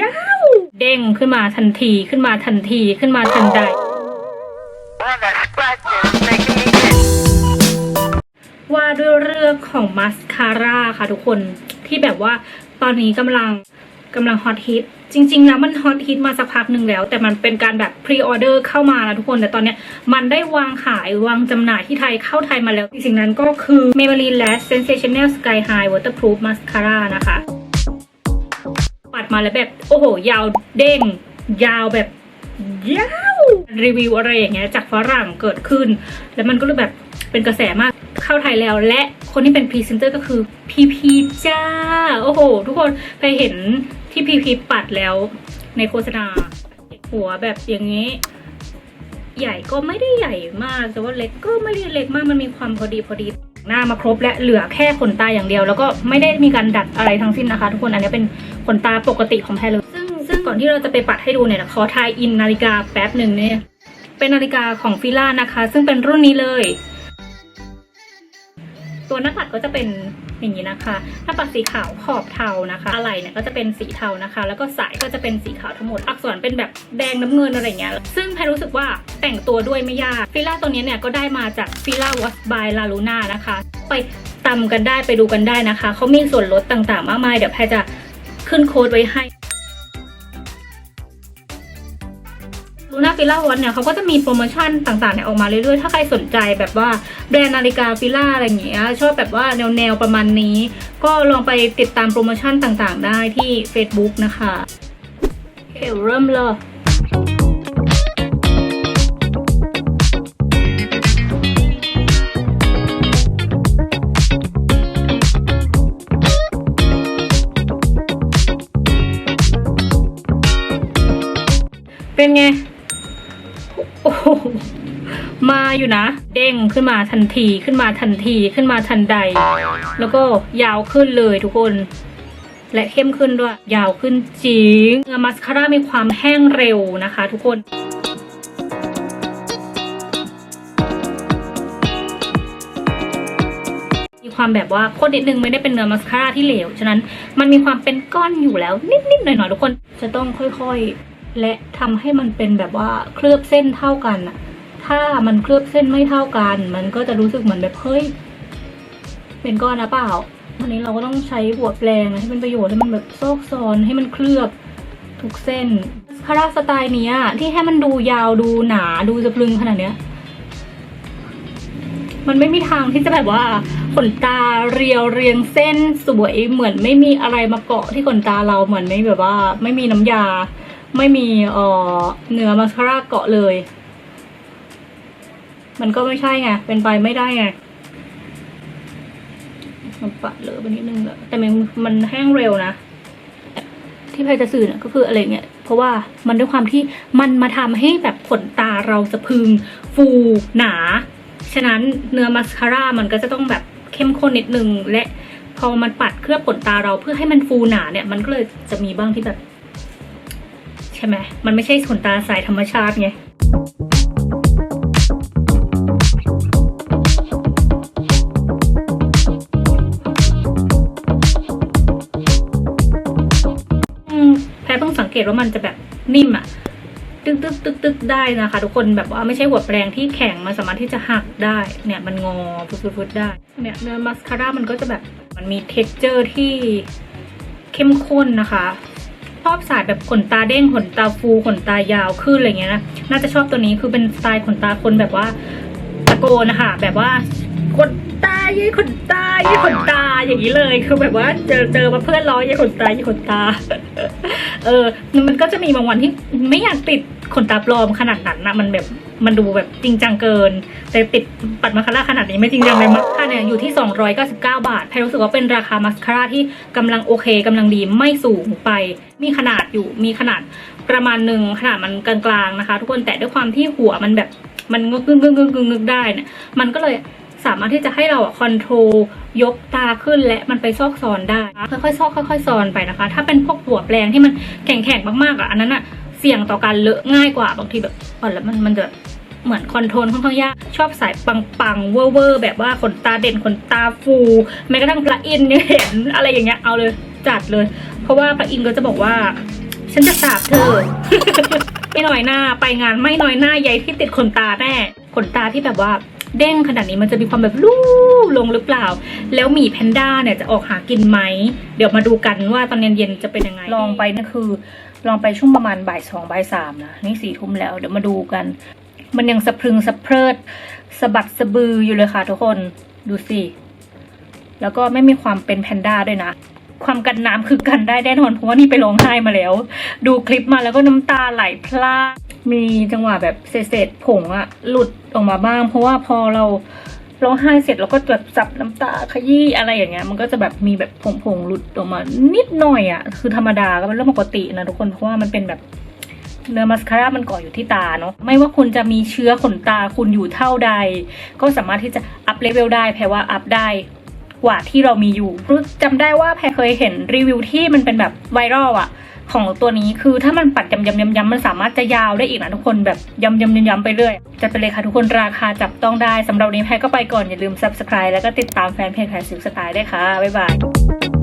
ยาวเด้งขึ้นมาทันทีขึ้นมาทันทีขึ้นมาทันใด ว่าด้วยเรื่องของมัสคาร่าค่ะทุกคนที่แบบว่าตอนนี้กำลังกำลังฮอตฮิตจริงๆแล้วมันฮอตฮิตมาสักพักหนึ่งแล้ว แต่มันเป็นการแบบพรีออเดอร์เข้ามานะทุกคน แต่ตอนเนี้ยมันได้วางขายวางจำหน่ายที่ไทยเข้าไทยมาแล้ว สิ่งนั้นก็คือ Maybelline Lash Sensational Sky High Waterproof Mascara นะคะ มาแล้วแบบโอ้โห ยาวเด้ง ยาวแบบยาวรีวิวอะไรอย่างเงี้ยจากฝรั่งเกิดขึ้น แล้วมันก็เลยแบบเป็นกระแสมากเข้าไทยแล้วและคนที่เป็นพรีเซนเตอร์ก็คือพีพีจ้า โอ้โห ทุกคนไปเห็นที่พีพีปัดแล้วในโฆษณา หัวแบบอย่างนี้ ใหญ่ก็ไม่ได้ใหญ่มาก แต่ว่าเล็กก็ไม่ได้เล็กมากมันมีความพอดีพอดีหน้ามาครบและเหลือแค่ขนตาอย่างเดียว แล้วก็ไม่ได้มีการดัดอะไรทั้งสิ้นนะคะ ทุกคนอันนี้เป็น ขนตาปกติของแพรเลย ซึ่งซึ่งก่อนที่เราจะไปปัดให้ดูเนี่ยขอทายอินนาฬิกาแป๊บหนึ่งเนี่ย เป็นนาฬิกาของฟิล่านะคะ ซึ่งเป็นรุ่นนี้เลย ตัวหน้าปัดก็จะเป็นอย่างนี้นะคะ หน้าปัดสีขาวขอบเทานะคะ อะไรเนี่ยก็จะเป็นสีเทานะคะ แล้วก็สายก็จะเป็นสีขาวทั้งหมด อักษรเป็นแบบแดงน้ำเงินอะไรเงี้ย ซึ่งแพรรู้สึกว่าแต่งตัวด้วยไม่ยาก ฟิล่าตัวนี้เนี่ยก็ได้มาจากฟิล่าวอสบายลาลูน่านะคะ ไปตำกันได้ไปดูกันได้นะคะ เขามีส่วนลดต่างๆ มากมาย เดี๋ยวแพรจะ ขึ้นโค้ดไว้ให้ลูน่าฟิล่าวันเนี่ยเขาก็จะมีโปรโมชั่นต่างๆเนี่ยออกมาเรื่อยๆ ถ้าใครสนใจแบบว่าแบรนด์นาฬิกาฟิล่าอะไรอย่างเงี้ยชอบแบบว่าแนวๆประมาณนี้ ก็ลองไปติดตามโปรโมชั่นต่างๆ ได้ที่ Facebook นะคะเอเริ่มเลย เป็นไง โอ้โหมาอยู่นะ เด้งขึ้นมาทันทีขึ้นมาทันทีขึ้นมาทันใด แล้วก็ยาวขึ้นเลยทุกคน และเข้มขึ้นด้วย ยาวขึ้นจริงเนื้อมัสคาร่ามีความแห้งเร็วนะคะ ทุกคนมีความแบบว่าข้นนิดนึงไม่ได้เป็นเนื้อมัสคาร่าที่เหลว ฉะนั้นมันมีความเป็นก้อนอยู่แล้วนิดๆหน่อยๆทุกคน จะต้องค่อยๆ และทำให้มันเป็นแบบว่าเคลือบเส้นเท่ากันอะถ้ามันเคลือบเส้นไม่เท่ากัน มันก็จะรู้สึกเหมือนแบบเฮ้ยเป็นก้อนนะเปล่าวันนี้เราก็ต้องใช้หัวแปลงให้เป็นประโยชน์ให้มันแบบซอกซอนให้มันเคลือบทุกเส้นคาราสไตล์เนี้ย ที่ให้มันดูยาวดูหนาดูสะพรึงขนาดเนี้ย มันไม่มีทางที่จะแบบว่าขนตาเรียวเรียงเส้นสวยเหมือนไม่มีอะไรมาเกาะที่ขนตาเราเหมือนไม่แบบว่า ไม่มีน้ำยา ไม่มีเอ่อเนื้อมาสคาร่าเกาะเลย มันก็ไม่ใช่ไง เป็นไปไม่ได้ไง มันปะเหลือไปนิดนึงแล้วแต่มันมันแห้งเร็วนะ ที่พายจะสื่อเนี่ยก็คืออะไรเงี้ย เพราะว่ามันด้วยความที่มันมาทำให้แบบขนตาเราสะพึง ฟูหนา ฉะนั้นเนื้อมาสคาร่ามันก็จะต้องแบบเข้มข้นนิดนึงและพอมันปัดเคลือบขนตาเราเพื่อให้มันฟูหนาเนี่ย มันก็เลยจะมีบ้างที่แบบ ช่ไหมมันไม่ใช่ขนตาสายธรรมชาติไงแพรเพิ่งสังเกตว่ามันจะแบบนิ่มอะตึกตึกตึกตึกได้นะคะ ทุกคนแบบว่าไม่ใช่หัวแปรงที่แข็งมันสามารถที่จะหักได้ เนี่ยมันงอฟุดฟุดฟุดได้เนี่ยเนื้อมัสคาร่ามันก็จะแบบมันมีเท็กเจอร์ที่เข้มข้นนะคะ ชอบสายแบบขนตาเด้งขนตาฟูขนตายาวขึ้นอะไรเงี้ยนะน่าจะชอบตัวนี้คือเป็นสไตล์ขนตาคนแบบว่าตะโกนนะคะแบบว่าขนตายี่ขนตายี่ขนตาอย่างนี้เลยคือแบบว่าเจอเจอมาเพื่อนร้อยี่ขนตายี่ขนตา เออมันก็จะมีบางวันที่ไม่อยากติด ขนตาปลอมขนาดนั้นนะมันแบบมันดูแบบจริงจังเกิน แต่ติดปัดมาสคาร่าขนาดนี้ไม่จริงจังเลยมัสคาเนี่ยอยู่ที่ 299 บาทแพรรู้สึกว่าเป็นราคามัสคาร่าที่กำลังโอเคกำลังดีไม่สูงไป มีขนาดอยู่มีขนาดประมาณหนึ่งขนาดมันกลางๆนะคะ ทุกคนแต่ด้วยความที่หัวมันแบบมันงึกงึกงึกงึกงึกงึกได้เนี่ยมันก็เลยสามารถที่จะให้เราคอนโทรลยกตาขึ้นและมันไปซอกซอนได้ค่อยๆซอกค่อยๆซอนไปนะคะ ถ้าเป็นพวกหัวแปลงที่มันแข็งๆมากๆอะอันนั้นอะ สี่ยงต่อการเลอะง่ายกว่าบางทีแบบอ่อนแล้วมันมันจะเหมือนคอนโทรลค่อนข้างยากชอบสายปังๆเวอร์ๆแบบว่าขนตาเด่นขนตาฟูแม้กระทั่งปลาอินเนี่ยเห็นอะไรอย่างเงี้ยเอาเลยจัดเลย เพราะว่าป้าอินก็จะบอกว่า ฉันจะสาบเธอไม่น้อยหน้าไปงานไม่น้อยหน้าใยที่ติดขนตาแน่ขนตาที่แบบว่า เด้งขนาดนี้มันจะมีความแบบลูบลงหรือเปล่า แล้วหมีแพนด้าเนี่ยจะออกหากินไหม เดี๋ยวมาดูกันว่าตอนเย็นๆจะเป็นยังไง ลองไปนั่นคือ ลองไปช่วงประมาณบ่ายสองบ่ายสามนะนี่สี่ทุ่มแล้วเดี๋ยวมาดูกัน มันยังสะพรึงสะเพริดสะบัดสะบืออยู่เลยค่ะทุกคนดูสิแล้วก็ไม่มีความเป็นแพนด้าด้วยนะความกันน้ำคือกันได้แน่นอนเพราะว่านี่ไปร้องไห้มาแล้ว ดูคลิปมาแล้วก็น้ำตาไหลพลาก มีจังหวะแบบเศษๆผงอะหลุดออกมาบ้าง เพราะว่าพอเราร้องไห้เสร็จเราก็แบบจับน้ำตาขยี้อะไรอย่างเงี้ย มันก็จะแบบมีแบบผงๆหลุดออกมา นิดหน่อยอะคือธรรมดาก็เป็นเรื่องปกตินะทุกคนเพราะว่ามันเป็นแบบเนื้อมัสคาร่ามันเกาะอยู่ที่ตาเนาะไม่ว่าคุณจะมีเชื้อขนตาคุณอยู่เท่าใด ก็สามารถที่จะอัพเลเวลได้แปลว่าอัพได้กว่าที่เรามีอยู่รู้จำได้ว่าแพรเคยเห็นรีวิวที่มันเป็นแบบไวรัลอะ ของตัวนี้คือถ้ามันปัดยำยำยำยำมันสามารถจะยาวได้อีกนะทุกคนแบบยำยำยำยำไปเรื่อยจะไปเลยค่ะทุกคนราคาจับต้องได้สำหรับนี้แพ้ก็ไปก่อนอย่าลืม subscribe แล้วก็ติดตามแฟนเพจแพรซิลสไตล์ได้ค่ะบ๊ายบาย